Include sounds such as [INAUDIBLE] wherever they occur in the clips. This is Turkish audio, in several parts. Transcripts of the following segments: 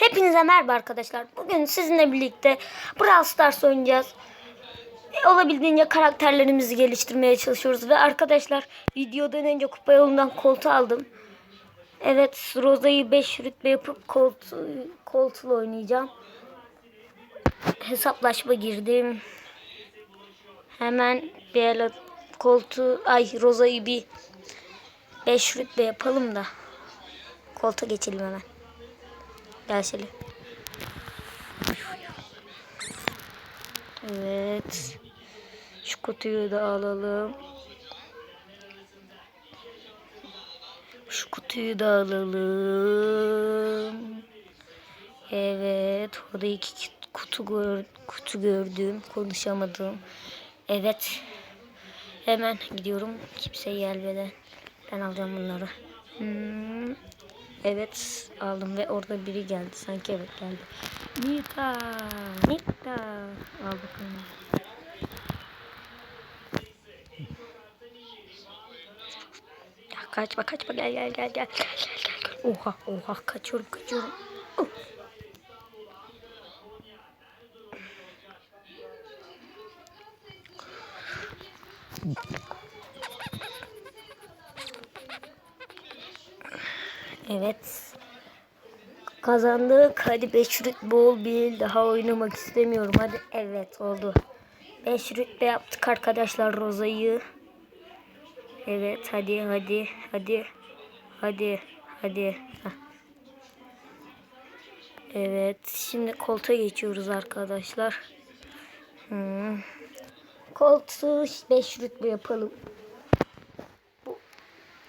Hepinize merhaba arkadaşlar. Bugün sizinle birlikte Brawl Stars oynayacağız. E, Olabildiğince karakterlerimizi geliştirmeye çalışıyoruz. Ve arkadaşlar videodan önce kupa yolundan koltuğu aldım. Evet Roza'yı 5 rütbe yapıp koltuğu, koltuğu oynayacağım. Hesaplaşma girdim. Hemen bir koltuğu ay Roza'yı bir 5 rütbe yapalım da koltuğa geçelim hemen. Gel Şeli. Evet. Şu kutuyu da alalım. Şu kutuyu da alalım. Evet. Orada iki kutu gör, kutu gördüm. Konuşamadım. Evet. Hemen gidiyorum. Kimse gelmeden. Ben alacağım bunları. Hmm. Evet aldım ve orada biri geldi. Sanki evet geldi. Nita. Nita. Al bakalım. Ya kaçma kaçma gel gel gel gel gel gel gel. Oha oha kaçıyorum kaçıyorum. Uh. Evet. Kazandık. Hadi 5 rütbe ol bir daha oynamak istemiyorum. Hadi evet oldu. 5 rütbe yaptık arkadaşlar Roza'yı. Evet hadi hadi hadi. Hadi hadi. Heh. Evet şimdi koltuğa geçiyoruz arkadaşlar. Hmm. Koltuğu 5 rütbe yapalım.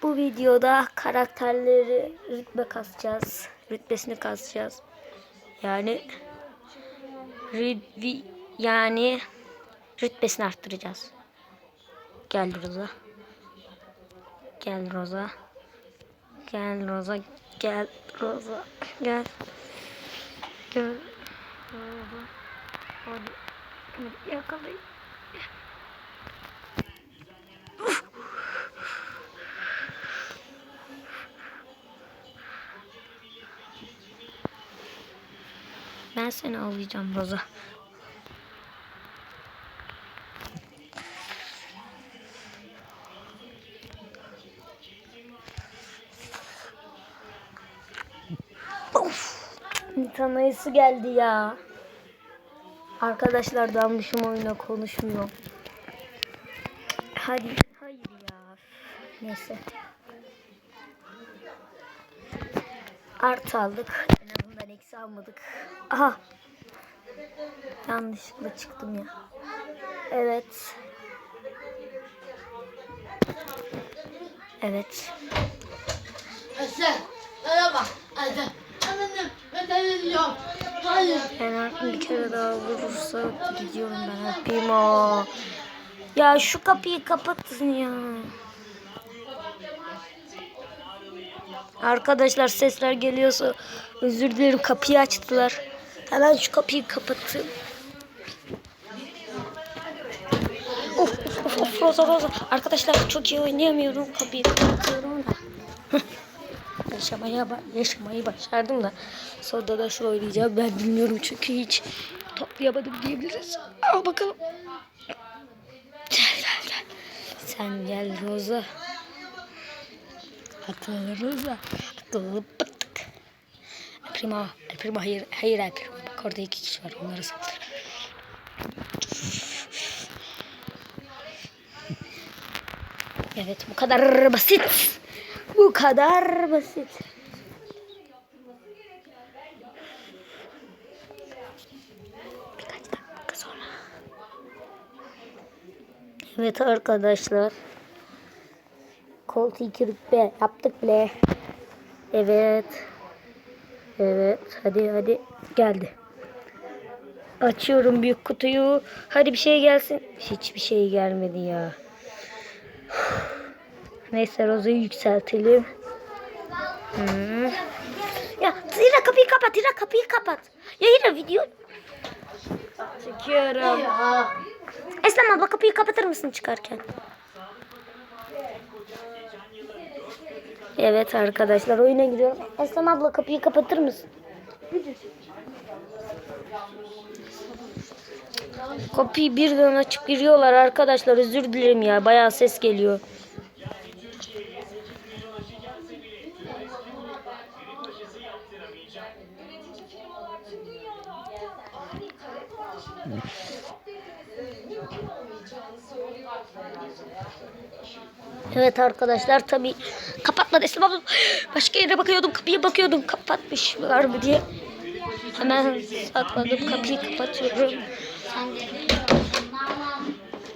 Bu videoda karakterleri rütbe kasacağız. Rütbesini kasacağız. Yani rütbi yani rütbesini arttıracağız. Gel Roza. Gel Roza. Gel Roza. Gel Roza. Gel. Gel. Hadi Yakalayın. Ben seni avlayacağım Roza. Of! Tanayısı geldi ya. Arkadaşlar dalmışım oyuna konuşmuyor. Hadi. Hayır ya. Neyse. Art aldık. En azından eksi almadık. Aha. Yanlışlıkla çıktım ya. Evet. Evet. Ben. Hemen bir kere daha vurursa gidiyorum ben. Yapayım o. Ya şu kapıyı kapatın ya. Arkadaşlar sesler geliyorsa özür dilerim kapıyı açtılar. Hemen şu kapıyı kapatın. Of of of Roza Roza. Arkadaşlar çok iyi oynayamıyorum. Kapıyı kapatıyorum da. [LAUGHS] Yaşamaya, yaşamayı başardım da. Sonra da nasıl oynayacağım ben bilmiyorum çünkü hiç toplayamadım diyebiliriz. Al bakalım. Gel gel gel. Sen gel Roza. Akıllı Roza. Akıllı pıttık. El Primo. El hayır. Hayır El. Bak orada iki kişi var. Onları saldır. Evet bu kadar basit. Bu kadar basit. Birkaç dakika sonra. Evet arkadaşlar. Koltuğu iki rütbe yaptık bile. Evet. Evet. Hadi hadi. Geldi. Açıyorum büyük kutuyu. Hadi bir şey gelsin. Hiçbir şey gelmedi ya. Neyse Roza'yı yükseltelim. Hmm. Ya Hira kapıyı kapat. Hira kapıyı kapat. Ya Hira video. Çekiyorum. Eslem abla kapıyı kapatır mısın çıkarken? Evet arkadaşlar oyuna giriyorum. Eslem abla kapıyı kapatır mısın? Kapıyı birden açıp giriyorlar arkadaşlar. Özür dilerim ya. Bayağı ses geliyor. Evet arkadaşlar tabi kapatma desem ama başka yere bakıyordum kapıya bakıyordum kapatmışlar mı diye. Hemen sakladım kapıyı kapatıyorum.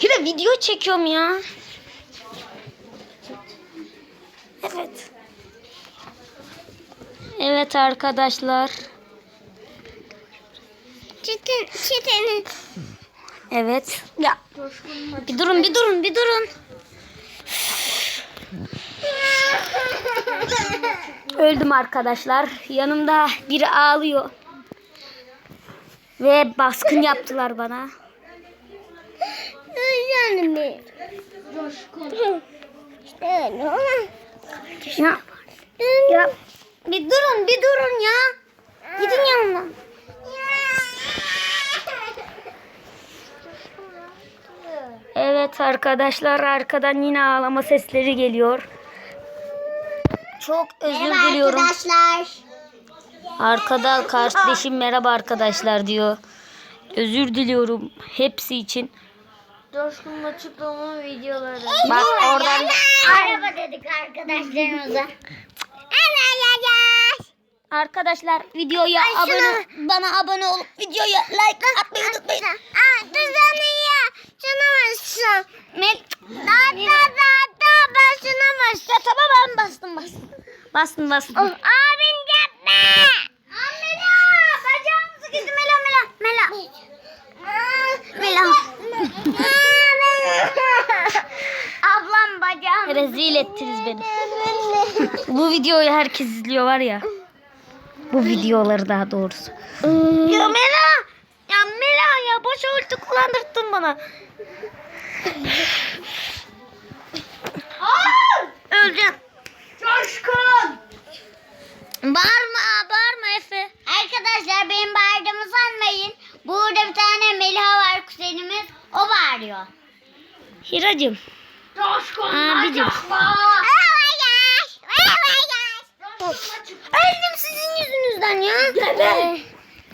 Yine video çekiyorum ya. Evet. Evet arkadaşlar. Çetin, çetin. Evet. Ya bir durun bir durun bir durun. [LAUGHS] Öldüm arkadaşlar. Yanımda biri ağlıyor. Ve baskın yaptılar bana. Yani? Coşkun. İşte? Ya, ya bir durun bir durun ya. Gidin yanımdan. Evet arkadaşlar arkadan yine ağlama sesleri geliyor. Çok özür diliyorum. arkadaşlar. Arkada kardeşim merhaba arkadaşlar diyor. Özür diliyorum hepsi için. Coşkun'un açıklama videoları. Bak oradan Araba dedik arkadaşlarımıza. arkadaşlar videoya Ay, abone şunu- bana abone olup videoya like atmayı unutmayın. Aa, düzeniye. Şuna basın. Mel Da da da da ben şuna basın. ya tamam ben bastım bastım. Bastım bastım. Oh, abim yapma. Mela bacağım sıkıştı Mela Mela Mela. Mela. Ablam bacağım. Rezil ettiniz beni. Bu videoyu herkes izliyor var ya. Bu videoları daha doğrusu. Ya Mela! Ya Mela ya boş ulti kullandırttın bana. Öleceğim. Coşkun. Bağırma, bağırma Efe. Arkadaşlar benim bağırdığımı sanmayın. Burada bir tane Meliha var kuzenimiz. O bağırıyor. Hiracım. Coşkun. Abicim. Öldüm sizin yüzünüzden ya. Evet.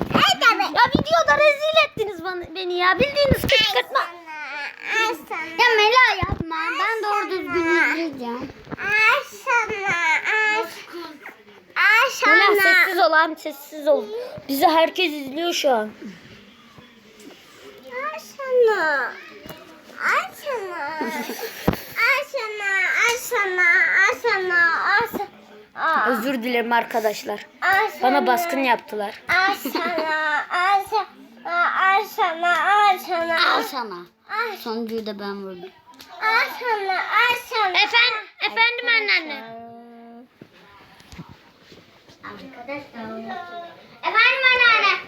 Evet abi. Ya videoda rezil ettiniz bana, beni ya. Bildiğiniz kışkırtma. Ya Mela yapma. Ben doğru düzgün izleyeceğim. Mela sessiz ol abi sessiz ol. Bizi herkes izliyor şu an. Aşana. Aşana. Aşana. Aşana. Aşana. Aşana. Özür dilerim arkadaşlar. Aşana. Bana baskın yaptılar. Aşana. [LAUGHS] Aşana. Aşana. Aşana. Alsana. Sonuncuyu da ben vurdum. Aşana. Aşana. Efendim, efendim anneanne. Arkadaşlar. Efendim anneanne.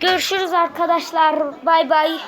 Görüşürüz arkadaşlar. Bay bay.